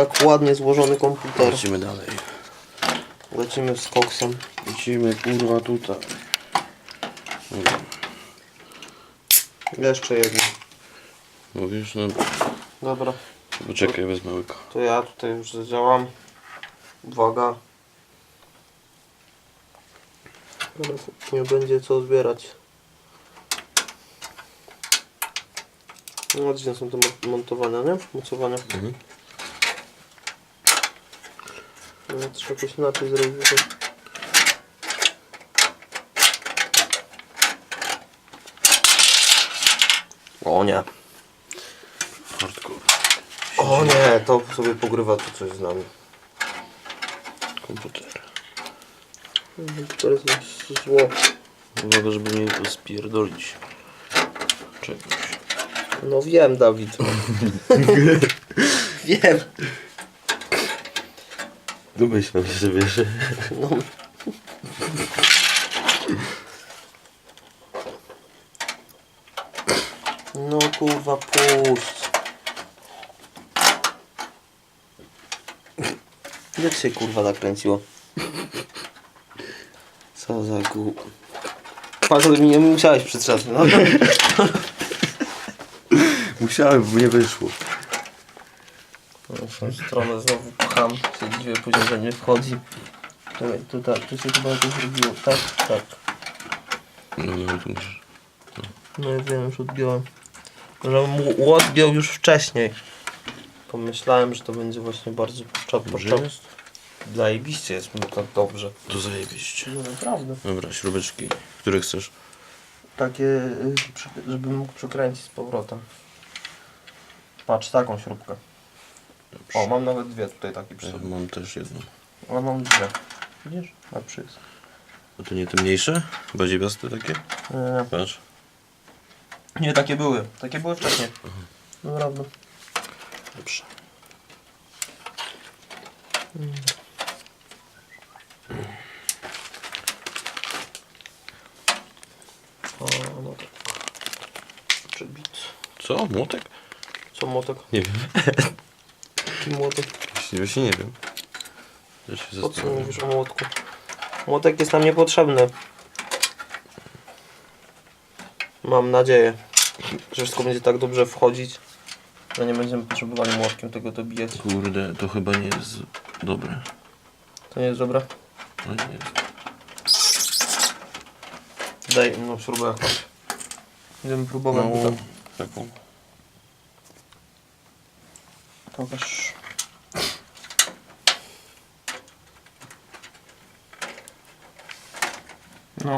Tak ładnie złożony komputer. Lecimy dalej. Lecimy z koksem. Lecimy kurwa tutaj. Jeszcze jedno. Mówisz, no Dobra, poczekaj, wezmę łyka. to ja tutaj już zadziałam. Uwaga. Teraz nie będzie co zbierać. No, gdzie są te mon- montowania, nie? Mocowania. Mhm. No, trzeba jakoś inaczej zrobić. to- O nie. Hardcore. O nie, to sobie pogrywa tu coś z nami. Komputer. To jest zło. Uwaga, żeby mnie to spierdolić. Czegoś. No wiem, Dawid. wiem. Domyślam się, że wiesz. No. No kurwa, puść. Jak się kurwa nakręciło? Co za głup. Patrz, mi nie musiałeś przytrzasnąć. No. Musiałem, bo nie wyszło. W tą stronę znowu pcham, się dziwię później, że nie wchodzi. Czekaj, tu, tak, tu się chyba jakoś robiło. Tak, tak. No, no, tu musisz. No ja wiem, już odgiąłem. Że mu odgiął już wcześniej. Pomyślałem, że to będzie właśnie bardzo potrzeb, Dobrze jest? Zajebiście jest mi tak dobrze. To zajebiście. No naprawdę. Dobra, śrubeczki. Które chcesz? Takie, y, przy- żebym mógł przekręcić z powrotem. Patrz, taką śrubkę. Dobrze. O, mam nawet dwie tutaj takie przy sobie. mam też jedną. Ale mam dwie. Widzisz? Lepszy jest. A to nie te mniejsze? Bardziej piaste takie? Nie, Patrz. nie, takie były. Takie były wcześniej. Naprawdę. Dobrze. O, no tak. Czy bit? Co? Młotek? Co młotek? Nie wiem. Jaki młotek? Właśnie, właśnie nie wiem. Ja się Po co zastanawiam. mówisz o młotku? Młotek jest nam niepotrzebny. Mam nadzieję, że wszystko będzie tak dobrze wchodzić, że nie będziemy potrzebowali młotkiem tego dobijać. Kurde, to chyba nie jest dobre. To nie jest dobre? No nie jest. Daj no śrubę jakąś. Będziemy próbować. No. taką. Pokaż. No,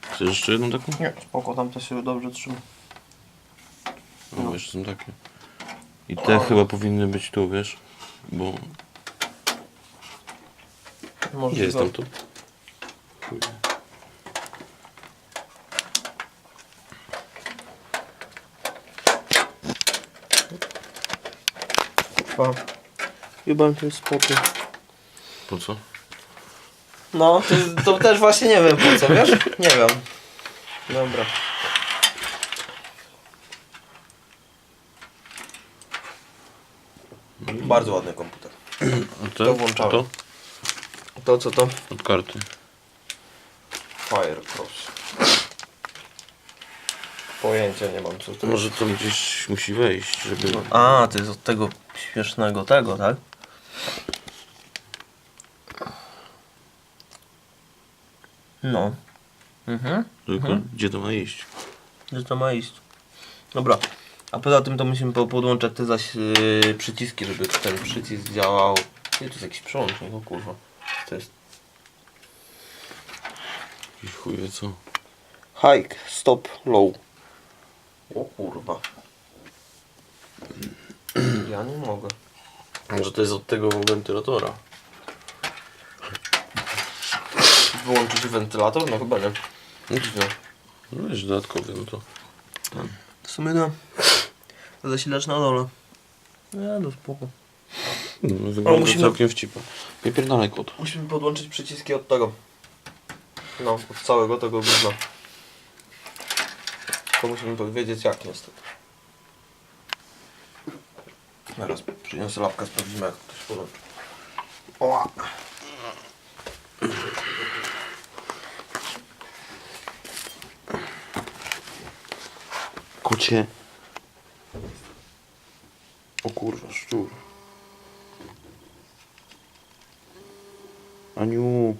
Chcesz jeszcze jedną taką? nie, spoko, tam to się dobrze trzyma. No, jeszcze są takie. I te chyba powinny być tu, wiesz? Bo... Może Gdzie jest tam tu? Chuj. Chyba jest spokój. Po co? No, to, to też właśnie nie wiem po co, wiesz? Nie wiem. Dobra. Bardzo ładny komputer. A te? To włączałem. To? To co to? Od karty. Firecross. Pojęcia nie mam co to Może to gdzieś musi wejść, żeby... A, to jest od tego śmiesznego tego, tak? No. Mhm. Tylko gdzie to ma iść? Że to ma iść. Dobra. A poza tym to musimy po- podłączać te zaś yy, przyciski, żeby ten przycisk działał. Gdzie tu jest jakiś przełącznik? O kurwa. To jest I chuj wie co. hike, stop, low. O kurwa. Ja nie mogę. Może to jest od tego wentylatora. Wyłączyć wentylator? No chyba nie. No dziwne. No wiesz, dodatkowy, no to... W sumie no. Zasilacz na dole. Nie, no spoko. No, wygląda musimy- całkiem wcipa. Nie pierdolaj kot. Musimy podłączyć przyciski od tego. No, od całego tego gówna. To musimy wiedzieć jak niestety. Teraz przyniosę lapka, sprawdzimy jak to się podłączy. Kocie. O kurwa, szczur. Aniu.